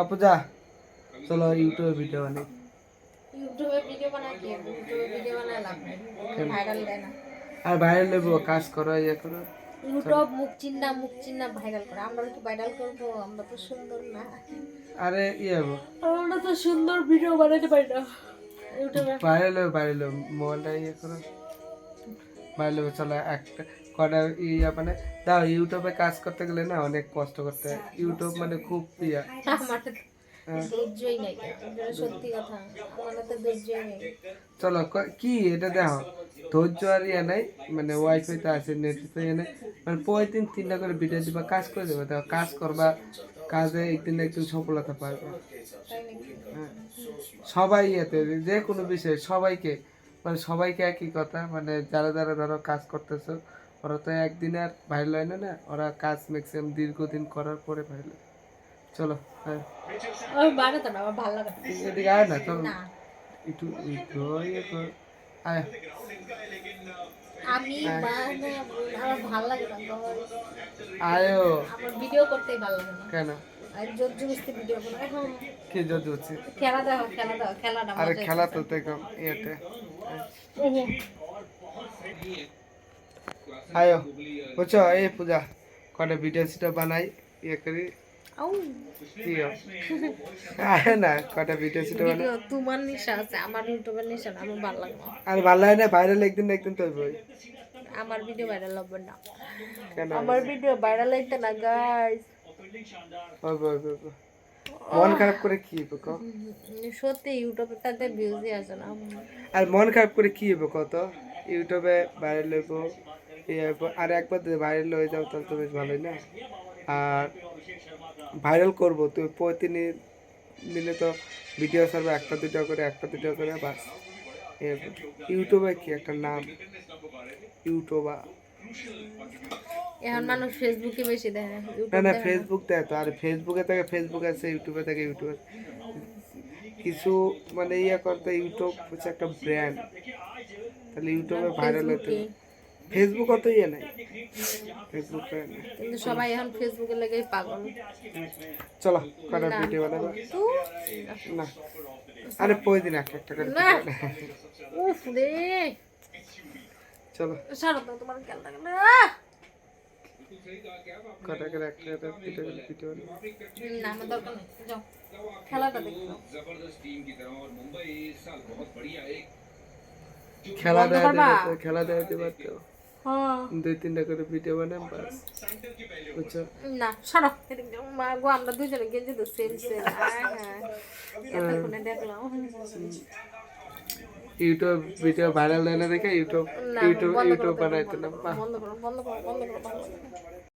আপু যা। চলো ইউটিউবে ভিডিও বানাই। ইউটিউবে ভিডিও বানায় কি? ইউটিউবে ভিডিও বানায় লাভ নেই। ভাইরাল দেয় না। আর বাইরে নেব কাজ করো ইয়ে করো। ইউটিউব মুখ চিন্না মুখ চিন্না ভাইরাল করে। আমরা কি ভাইরাল করব আমরা তো সুন্দর না। আরে ইয়ে হব আমরা তো সুন্দর ভিডিও বানাতে পারি না। ইউটিউবে বাইরে নেব মোবাইলটা ইয়ে করো। বাইরে নেব চলো একটা কটা ইয়ে মানে দাও ইউটিউবে কাজ করতে গেলে না অনেক কষ্ট করতে হয়। ইউটিউব মানে খুব ইয়ে। নেই চলো কি এটা দেখো ধৈর্য আর ইয়ে নাই মানে ওয়াইফাই তো আছে নেট তো ইয়ে নাই। মানে প্রতিদিন তিনটা করে ভিডিও দিবা কাজ করে দেবে। দেখো কাজ করবা কাজে একদিন না একদিন সফলতা পাবে। হ্যাঁ। সবাই ইয়েতে যে কোনো বিষয়ে সবাইকে মানে সবাইকে একই কথা মানে যারা যারা ধরো কাজ করতেছো ওরা তো একদিন আর ভাইরাল হয় না না? ওরা কাজ ম্যাক্সিমাম দীর্ঘদিন করার পরে ভাইরাল চলো হ্যাঁ। এদিকে আয় না চলো একটু একটু কর আয়। আমি বানাবো আমার ভালো লাগে না আয়ো। আমার ভিডিও করতেই ভালো লাগে না। কেন? খেলা দাও খেলা দাও খেলাটা আরে খেলা তো দেখো ইয়েতে। আয়ো বুঝছ? এই পূজা কটা ভিডিও সিডিও বানাই ইয়ে করি। তোমার নিশা আছে আমার ইউটিউবের নিশা না আমার ভালো লাগে না। আর ভালো হয় না ভাইরাল একদিন না একদিন তো আমার ভিডিও ভাইরাল হবে না। আমার ভিডিও ভাইরাল হইতে না গাইস হইব হইব। মন খারাপ করে কি হইব কও? সত্যি ইউটিউবে তাতে ভিউজই আসে না। আর মন খারাপ করে কি হইব কত ইউটিউবে ভাইরাল হইব আর একবার যদি ভাইরাল হয়ে যাও তাহলে তো বেশ ভালোই না? আর ভাইরাল করব তুই প্রতিদিন দিনে তো ভিডিও ছাড়বে একটা দুটো করে একটা দুটো করে বাস। ইউটিউবে কি একটা নাম? ইউটিউবার। এখন মানুষ ফেসবুকে বেশি দেখে না না না। ফেসবুক দেয় তো আর ফেসবুকে থেকে ফেসবুক আছে ইউটিউবে থেকে ইউটিউব কিছু মানে ইয়ে করতে ইউটিউব হচ্ছে একটা ব্র্যান্ড তাহলে ইউটিউবে ভাইরাল হতে ফেসবুক অত ইয়ে নাই। ফেসবুক কিন্তু সবাই এখন ফেসবুকে লেগেই পাগল। চলো কটা না। ভিডিও বানাবো। না। আরে প্রতিদিন একটা একটা করে না। উফ রে। চলো। তোমার খেয়াল থাকে না। করে একটা একটা ভিডিও ভিডিও বানাবো না আমার দরকার নেই। যাও খেলাটা দেখো খেলা বন্ধ দেওয়া করবা? দেবে তো, খেলা দেওয়া দেবে তো হ্যাঁ। দুই তিনটা করে ভিডিও বানাম বাস। বুঝছ? না সরো মা গো আমরা দুজনে গেঞ্জি তো সেম সেম হ্যাঁ। এতক্ষণে দেখলাম। ইউটিউব ভিডিও ভাইরাল হয় না দেখে ইউটিউব না, ইউটিউব বন্ধ করো ইউটিউব তো, বানাইতে না